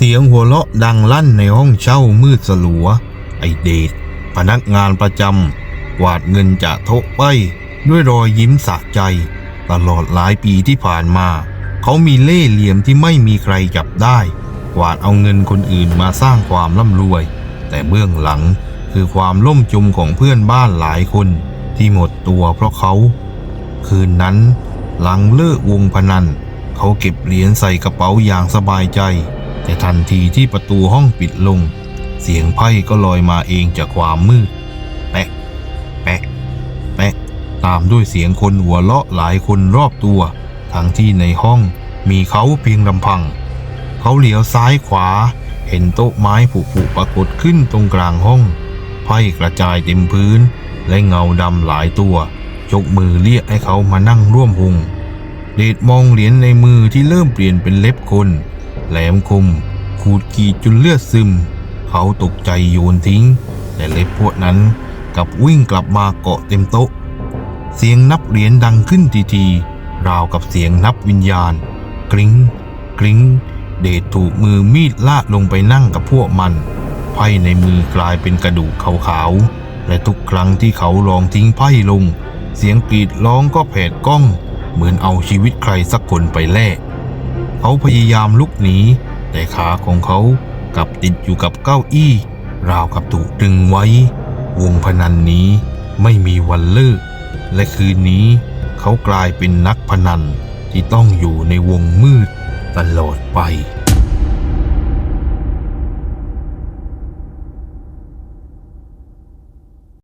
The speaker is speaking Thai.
เสียงหัวเราะดังลั่นในห้องเช่ามืดสลัว ไอเดชพนักงานประจำกวาดเงินจากโต๊ะไปด้วยรอยยิ้มสะใจ ตลอดหลายปีที่ผ่านมา เขามีเล่ห์เหลี่ยมที่ไม่มีใครจับได้ กวาดเอาเงินคนอื่นมาสร้างความร่ำรวย แต่เบื้องหลังคือความล่มจมของเพื่อนบ้านหลายคนที่หมดตัวเพราะเขา คืนนั้นหลังเลิกวงพนัน เขาเก็บเหรียญใส่กระเป๋าอย่างสบายใจ แต่ทันทีที่ประตูห้องปิดลง เสียงไพ่ก็ลอยมาเองจากความมืด แปะ แปะ แปะ ตามด้วยเสียงคนหัวเราะหลายคนรอบตัว ทั้งที่ในห้องมีเขาเพียงลำพัง เขาเหลียวซ้ายขวา เห็นโต๊ะไม้ผุๆปรากฏขึ้นตรงกลางห้อง ไพ่กระจายเต็มพื้น และเงาดำหลายตัวยกมือเรียกให้เขามานั่งร่วมวงเดชมองเหรียญในมือที่เริ่มเปลี่ยนเป็นเล็บคน แหลมคม ขูดขีดจนเลือดซึม เขาตกใจโยนทิ้ง แต่เล็บพวกนั้นกลับวิ่งกลับมาเกาะเต็มโต๊ะ เสียงนับเหรียญดังขึ้นทีๆราวกับเสียงนับวิญญาณ กริ้งกริ้งเดชถูกมือมีดลากลงไปนั่งกับพวกมัน ไพ่ในมือกลายเป็นกระดูกขาวๆ และทุกครั้งที่เขาลองทิ้งไพ่ลง เสียงกรีดร้องก็แผดกล้อง เหมือนเอาชีวิตใครสักคนไปแลก เขาพยายามลุกหนี แต่ขาของเขากลับติดอยู่กับเก้าอี้ ราวกับถูกดึงไว้ วงพนันนี้ไม่มีวันเลิก และคืนนี้เขากลายเป็นนักพนันที่ต้องอยู่ในวงมืดตลอดไป